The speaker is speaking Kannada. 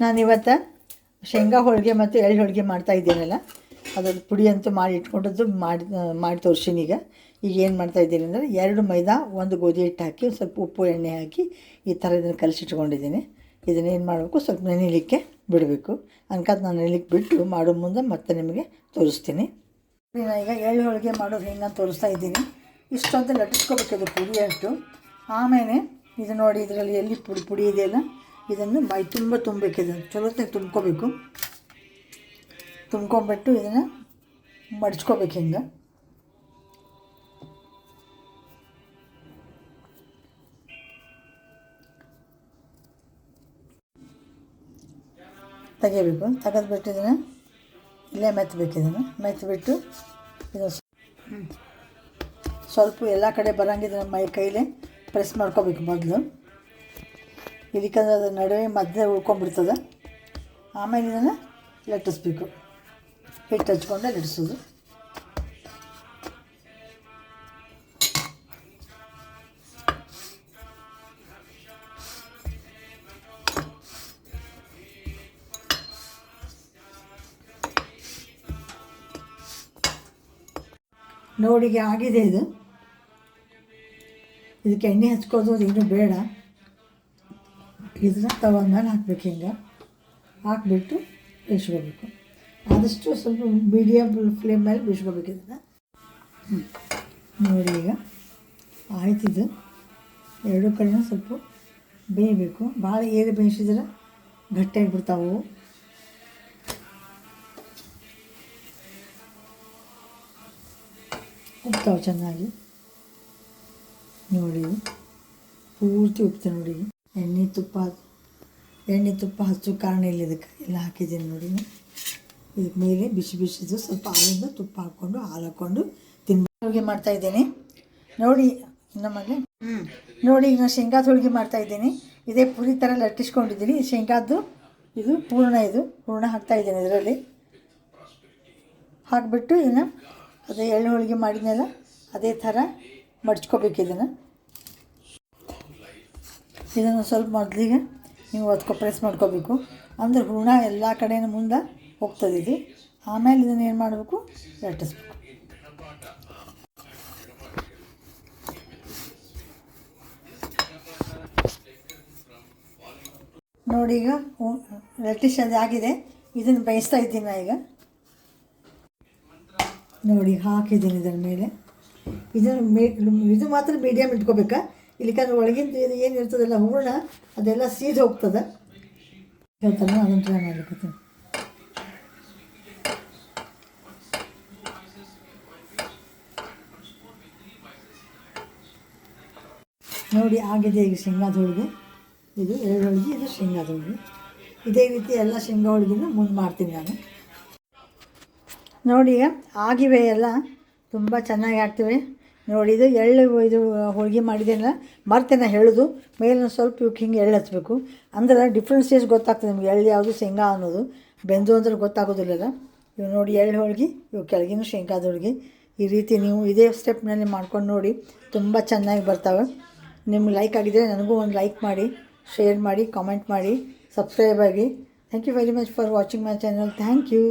ನಾನಿವತ್ತು ಶೇಂಗಾ ಹೋಳಿಗೆ ಮತ್ತು ಎಳ್ಳು ಹೋಳಿಗೆ ಮಾಡ್ತಾ ಇದ್ದೀನಲ್ಲ ಅದ್ರದ್ದು ಪುಡಿ ಅಂತೂ ಮಾಡಿ ಇಟ್ಕೊಂಡದ್ದು ಮಾಡಿ ಮಾಡಿ ಈಗ. ಈಗ ಏನು ಮಾಡ್ತಾ ಇದ್ದೀನಿ ಅಂದರೆ ಎರಡು ಮೈದಾ, ಒಂದು ಗೋಧಿ ಹಿಟ್ಟು ಹಾಕಿ ಸ್ವಲ್ಪ ಉಪ್ಪು ಎಣ್ಣೆ ಹಾಕಿ ಈ ಥರ ಇದನ್ನು ಕಲಸಿಟ್ಕೊಂಡಿದ್ದೀನಿ. ಇದನ್ನು ಏನು ಮಾಡಬೇಕು, ಸ್ವಲ್ಪ ನೆನೆಯಲಿಕ್ಕೆ ಬಿಡಬೇಕು. ಅನ್ಕತ್ ನಾನು ನೆನೆಲಿಕ್ಕೆ ಬಿಟ್ಟು ಮಾಡೋ ಮುಂದೆ ಮತ್ತೆ ನಿಮಗೆ ತೋರಿಸ್ತೀನಿ. ನಾನು ಈಗ ಎಳ್ಳು ಹೋಳಿಗೆ ಮಾಡೋದು ಹೆಂಗೆ ತೋರಿಸ್ತಾ ಇದ್ದೀನಿ. ಇಷ್ಟೊಂದು ಲಟ್ಟಿಸ್ಕೋಬೇಕು ಇದು ಪುಡಿ ಅಷ್ಟು. ಆಮೇಲೆ ಇದು ನೋಡಿ ಇದರಲ್ಲಿ ಎಲ್ಲಿ ಪುಡಿ ಪುಡಿ ಇದೆಯಲ್ಲ ಇದನ್ನು ಮೈ ತುಂಬ ತುಂಬಬೇಕು ಇದನ್ನು ಚಲೋತ್ತಾಗಿ ತುಂಬ್ಕೋಬೇಕು. ತುಂಬ್ಕೊಂಬಿಟ್ಟು ಇದನ್ನು ಮಡ್ಚ್ಕೋಬೇಕು ಹಿಂಗೆ. ತೆಗಿಬೇಕು. ತೆಗೆದ್ಬಿಟ್ಟು ಇದನ್ನು ಇಲ್ಲೇ ಮೆತ್ತಬೇಕು ಇದನ್ನು. ಮೆತ್ತಬಿಟ್ಟು ಇದು ಸ್ವಲ್ಪ ಎಲ್ಲ ಕಡೆ ಬರೋಂಗಿದ್ರೆ ಮೈ ಕೈಲೇ ಪ್ರೆಸ್ ಮಾಡ್ಕೋಬೇಕು ಮೊದಲು. ಇದಕ್ಕಂದ್ರೆ ಅದರ ನಡುವೆ ಮಧ್ಯೆ ಉಳ್ಕೊಂಡ್ಬಿಡ್ತದೆ. ಆಮೇಲೆ ಇದನ್ನು ಲಟ್ಟಿಸ್ಬೇಕು. ಹಿಟ್ಟು ಹಚ್ಕೊಂಡೆ ಲಟ್ಟಿಸೋದು. ನೋಡಿಗೆ ಆಗಿದೆ ಇದು. ಇದಕ್ಕೆ ಎಣ್ಣೆ ಹಚ್ಕೋದು ಇನ್ನೂ ಬೇಡ. ಇದನ್ನ ಮೇಲೆ ಹಾಕ್ಬೇಕು ಹಿಂಗೆ. ಹಾಕ್ಬಿಟ್ಟು ಬೇಯಿಸ್ಕೋಬೇಕು. ಆದಷ್ಟು ಸ್ವಲ್ಪ ಮೀಡಿಯಮ್ ಫ್ಲೇಮ್ ಮೇಲೆ ಬೇಯಿಸ್ಕೋಬೇಕು ಇದನ್ನು. ನೋಡಿ ಈಗ ಆಯ್ತಿದ್ದು ಎರಡು ಕಡೆನೂ ಸ್ವಲ್ಪ ಬೇಯಬೇಕು. ಭಾಳ ಏರಿ ಬೇಯಿಸಿದ್ರೆ ಗಟ್ಟಿಯಾಗಿಬಿಡ್ತಾವು ಉಪ್ತಾವೆ ಚೆನ್ನಾಗಿ. ನೋಡಿ ಪೂರ್ತಿ ಉಪ್ತೆ ನೋಡಿ. ಎಣ್ಣೆ ತುಪ್ಪ ಎಣ್ಣೆ ತುಪ್ಪ ಹಚ್ಚು ಕಾರಣ ಇಲ್ಲ ಇದಕ್ಕೆ ಎಲ್ಲ ಹಾಕಿದ್ದೀನಿ ನೋಡಿ ಇದ್ರ ಮೇಲೆ ಬಿಸಿ ಬಿಸಿದು ಸ್ವಲ್ಪ ಹಾಲಿಂದ ತುಪ್ಪ ಹಾಕ್ಕೊಂಡು ಹಾಲು ಹಾಕ್ಕೊಂಡು ತಿನ್ಬೇಕು ಹೋಳಿಗೆ ಮಾಡ್ತಾಯಿದ್ದೀನಿ ನೋಡಿ ನಮಗೆ ಹ್ಞೂ ನೋಡಿ ಈಗ ನಾನು ಶೇಂಗಾದ ಹೋಳಿಗೆ ಮಾಡ್ತಾಯಿದ್ದೀನಿ ಇದೇ ಪುರಿ ಥರ ಲಟ್ಟಿಸ್ಕೊಂಡಿದ್ದೀನಿ. ಶೇಂಗಾದ್ದು ಇದು ಪೂರ್ಣ ಇದು. ಪೂರ್ಣ ಹಾಕ್ತಾಯಿದ್ದೀನಿ ಇದರಲ್ಲಿ. ಹಾಕಿಬಿಟ್ಟು ಇನ್ನು ಅದೇ ಎಳ್ಳು ಹೋಳಿಗೆ ಮಾಡಿದ್ನಲ್ಲ ಅದೇ ಥರ ಮಡ್ಚ್ಕೋಬೇಕು ಇದನ್ನು. ಇದನ್ನು ಸ್ವಲ್ಪ ಮೊದಲಿಗೆ ನೀವು ಅದಕ್ಕೆ ಪ್ರೆಸ್ ಮಾಡ್ಕೋಬೇಕು. ಅಂದರೆ ಹೂರ್ಣ ಎಲ್ಲ ಕಡೆಯೂ ಮುಂದೆ ಹೋಗ್ತದೆ ಇದು. ಆಮೇಲೆ ಇದನ್ನು ಏನು ಮಾಡಬೇಕು? ಲಟ್ಟಿಸ್ಬೇಕು. ನೋಡಿ ಈಗ ಅದು ಆಗಿದೆ. ಇದನ್ನು ಬೇಯಿಸ್ತಾ ಇದ್ದೀನಿ ಈಗ. ನೋಡಿ ಹಾಕಿದ್ದೀನಿ ಇದರ ಮೇಲೆ. ಇದನ್ನು ಮೇ ಇದು ಮಾತ್ರ ಮೀಡಿಯಮ್ ಇಟ್ಕೋಬೇಕಾ? ಇಲ್ಲಿಕಂದ್ರೆ ಒಳಗಿಂದ ಇದು ಏನು ಇರ್ತದಲ್ಲ ಹೂರ್ಣ, ಅದೆಲ್ಲ ಸೀದ್ ಹೋಗ್ತದೆ. ಹೇಳ್ತಾನೆ, ಅದನ್ನು ಟ್ರೈ ಮಾಡ್ಲಿಕ್ಕೆ ನೋಡಿ, ಆಗಿದೆ ಈಗ ಶೇಂಗಾದ ಹೋಳಿಗೆ ಇದು ಎರಡು ಹೋಳಿಗೆ ಇದು ಶೇಂಗಾದ ಹೋಳಿಗೆ ಇದೇ ರೀತಿ ಎಲ್ಲ ಶೇಂಗಾ ಹೋಳಿಗೆನ ಮುಂದೆ ಮಾಡ್ತೀನಿ ನಾನು. ನೋಡಿ ಆಗಿವೆ ಎಲ್ಲ. ತುಂಬ ಚೆನ್ನಾಗಿ ಆಗ್ತಿವೆ. ನೋಡಿ ಇದು ಎಳ್ಳು ಇದು ಹೋಳಿಗೆ ಮಾಡಿದ್ದೇನಲ್ಲ, ಮರ್ತೇನೆ ಹೇಳೋದು ಮೇಲೆ ಒಂದು ಸ್ವಲ್ಪ ಇವಕ್ಕೆ ಹಿಂಗೆ ಎಳ್ಳು ಹಚ್ಚಬೇಕು ಅಂದ್ರೆ ಡಿಫ್ರೆನ್ಸಿಯೇಸ್ ಗೊತ್ತಾಗ್ತದೆ ನಿಮ್ಗೆ? ಎಳ್ಳು ಯಾವುದು ಶೇಂಗಾ ಅನ್ನೋದು? ಬೆಂದು ಅಂದ್ರೆ ಗೊತ್ತಾಗೋದಿಲ್ಲಲ್ಲ. ಇವು ನೋಡಿ ಎಳ್ಳು ಹೋಳಿಗೆ, ಇವು ಕೆಳಗಿನ ಶೇಂಗಾದ ಹೋಳಿಗೆ. ಈ ರೀತಿ ನೀವು ಇದೇ ಸ್ಟೆಪ್ನಲ್ಲಿ ಮಾಡ್ಕೊಂಡು ನೋಡಿ, ತುಂಬ ಚೆನ್ನಾಗಿ ಬರ್ತಾವೆ. ನಿಮ್ಗೆ ಲೈಕ್ ಆಗಿದ್ದರೆ ನನಗೂ ಒಂದು ಲೈಕ್ ಮಾಡಿ ಶೇರ್ ಮಾಡಿ ಕಾಮೆಂಟ್ ಮಾಡಿ ಸಬ್ಸ್ಕ್ರೈಬ್ ಆಗಿ. Thank you very much for watching my channel thank you